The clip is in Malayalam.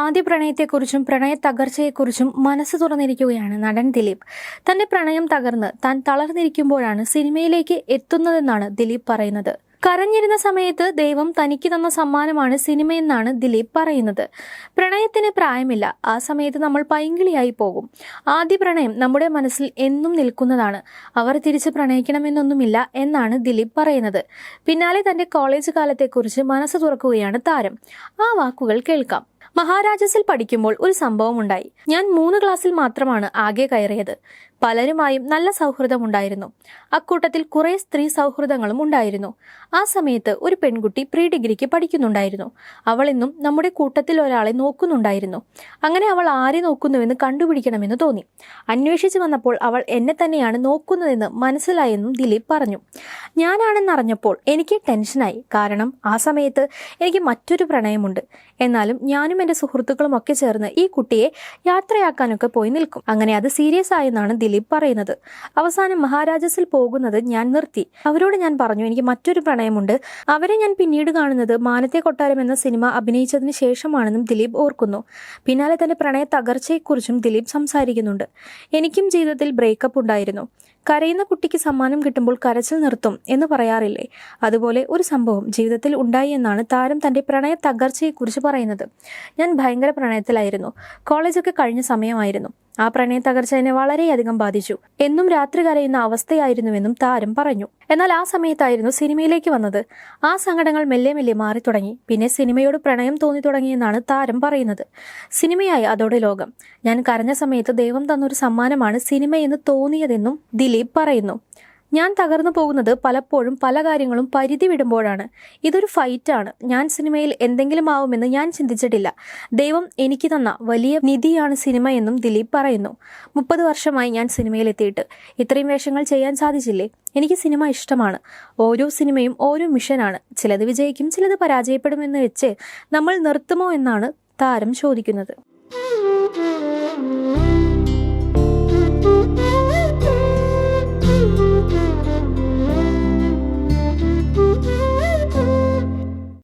ആദ്യ പ്രണയത്തെക്കുറിച്ചും പ്രണയ തകർച്ചയെക്കുറിച്ചും മനസ്സ് തുറന്നിരിക്കുകയാണ് നടൻ ദിലീപ്. തന്റെ പ്രണയം തകർന്ന് താൻ തളർന്നിരിക്കുമ്പോഴാണ് സിനിമയിലേക്ക് എത്തുന്നതെന്നാണ് ദിലീപ് പറയുന്നത്. കരഞ്ഞിരുന്ന സമയത്ത് ദൈവം തനിക്ക് തന്ന സമ്മാനമാണ് സിനിമയെന്നാണ് ദിലീപ് പറയുന്നത്. പ്രണയത്തിന് പ്രായമില്ല. ആ സമയത്ത് നമ്മൾ പൈങ്കിളിയായി പോകും. ആദ്യ പ്രണയം നമ്മുടെ മനസ്സിൽ എന്നും നിൽക്കുന്നതാണ്. അവർ തിരിച്ച് പ്രണയിക്കണമെന്നൊന്നുമില്ല എന്നാണ് ദിലീപ് പറയുന്നത്. പിന്നാലെ തന്റെ കോളേജ് കാലത്തെക്കുറിച്ച് മനസ്സ് തുറക്കുകയാണ് താരം. ആ വാക്കുകൾ കേൾക്കാം. മഹാരാജസിൽ പഠിക്കുമ്പോൾ ഒരു സംഭവം ഉണ്ടായി ഞാൻ മൂന്ന് ക്ലാസ്സിൽ മാത്രമാണ് ആകെ കയറിയത്. പലരുമായും നല്ല സൗഹൃദമുണ്ടായിരുന്നു അക്കൂട്ടത്തിൽ കുറെ സ്ത്രീ സൗഹൃദങ്ങളും ഉണ്ടായിരുന്നു. ആ സമയത്ത് ഒരു പെൺകുട്ടി പ്രീ ഡിഗ്രിക്ക് പഠിക്കുന്നുണ്ടായിരുന്നു. അവൾ ഇന്നും നമ്മുടെ കൂട്ടത്തിൽ ഒരാളെ നോക്കുന്നുണ്ടായിരുന്നു. അങ്ങനെ അവൾ ആരെ നോക്കുന്നുവെന്ന് കണ്ടുപിടിക്കണമെന്ന് തോന്നി. അന്വേഷിച്ചു വന്നപ്പോൾ അവൾ എന്നെ തന്നെയാണ് നോക്കുന്നതെന്ന് മനസ്സിലായെന്നും ദിലീപ് പറഞ്ഞു. ഞാനാണെന്നറിഞ്ഞപ്പോൾ എനിക്ക് ടെൻഷനായി. കാരണം ആ സമയത്ത് എനിക്ക് മറ്റൊരു പ്രണയമുണ്ട്. എന്നാലും ഞാനും എന്റെ സുഹൃത്തുക്കളും ഒക്കെ ചേർന്ന് ഈ കുട്ടിയെ യാത്രയാക്കാനൊക്കെ പോയി നിൽക്കും. അങ്ങനെ അത് സീരിയസ് ആയെന്നാണ് ദിലീപ് പറയുന്നത്. അവസാനം മഹാരാജസിൽ പോകുന്നത് ഞാൻ നിർത്തി. അവരോട് ഞാൻ പറഞ്ഞു എനിക്ക് മറ്റൊരു പ്രണയമുണ്ട്. അവരെ ഞാൻ പിന്നീട് കാണുന്നത് മാനത്തെ കൊട്ടാരം എന്ന സിനിമ അഭിനയിച്ചതിന് ശേഷമാണെന്നും ദിലീപ് ഓർക്കുന്നു. പിന്നാലെ തന്റെ പ്രണയ തകർച്ചയെക്കുറിച്ചും ദിലീപ് സംസാരിക്കുന്നുണ്ട്. എനിക്കും ജീവിതത്തിൽ ബ്രേക്കപ്പ് ഉണ്ടായിരുന്നു. കരയുന്ന കുട്ടിക്ക് സമ്മാനം കിട്ടുമ്പോൾ കരച്ചിൽ നിർത്തും എന്ന് പറയാറില്ലേ? അതുപോലെ ഒരു സംഭവം ജീവിതത്തിൽ ഉണ്ടായി എന്നാണ് താരം തന്റെ പ്രണയ തകർച്ചയെക്കുറിച്ച് പറയുന്നത്. ഞാൻ ഭയങ്കര പ്രണയത്തിലായിരുന്നു. കോളേജൊക്കെ കഴിഞ്ഞ സമയമായിരുന്നു. ആ പ്രണയ തകർച്ച എന്നെ വളരെയധികം ബാധിച്ചു. എന്നും രാത്രി കരയുന്ന അവസ്ഥയായിരുന്നുവെന്നും താരം പറഞ്ഞു. എന്നാൽ ആ സമയത്തായിരുന്നു സിനിമയിലേക്ക് വന്നത്. ആ സങ്കടങ്ങൾ മെല്ലെ മെല്ലെ മാറി തുടങ്ങി. പിന്നെ സിനിമയോട് പ്രണയം തോന്നി തുടങ്ങിയെന്നാണ് താരം പറയുന്നത്. സിനിമയായി അതോടെ ലോകം. ഞാൻ കരഞ്ഞ സമയത്ത് ദൈവം തന്നൊരു സമ്മാനമാണ് സിനിമയെന്ന് തോന്നിയതെന്നും ദിലീപ് പറയുന്നു. ഞാൻ തകർന്നു പോകുന്നത് പലപ്പോഴും പല കാര്യങ്ങളും പരിധി വിടുമ്പോഴാണ്. ഇതൊരു ഫൈറ്റാണ്. ഞാൻ സിനിമയിൽ എന്തെങ്കിലും ആവുമെന്ന് ഞാൻ ചിന്തിച്ചിട്ടില്ല. ദൈവം എനിക്ക് തന്ന വലിയ നിധിയാണ് സിനിമ എന്നും ദിലീപ് പറയുന്നു. മുപ്പത് വർഷമായി ഞാൻ സിനിമയിൽ എത്തിയിട്ട് ഇത്രയും വേഷങ്ങൾ ചെയ്യാൻ സാധിച്ചില്ലേ? എനിക്ക് സിനിമ ഇഷ്ടമാണ്. ഓരോ സിനിമയും ഓരോ മിഷനാണ്. ചിലത് വിജയിക്കും ചിലത് പരാജയപ്പെടുമെന്ന് വെച്ച് നമ്മൾ നിർത്തുമോ എന്നാണ് താരം ചോദിക്കുന്നത്.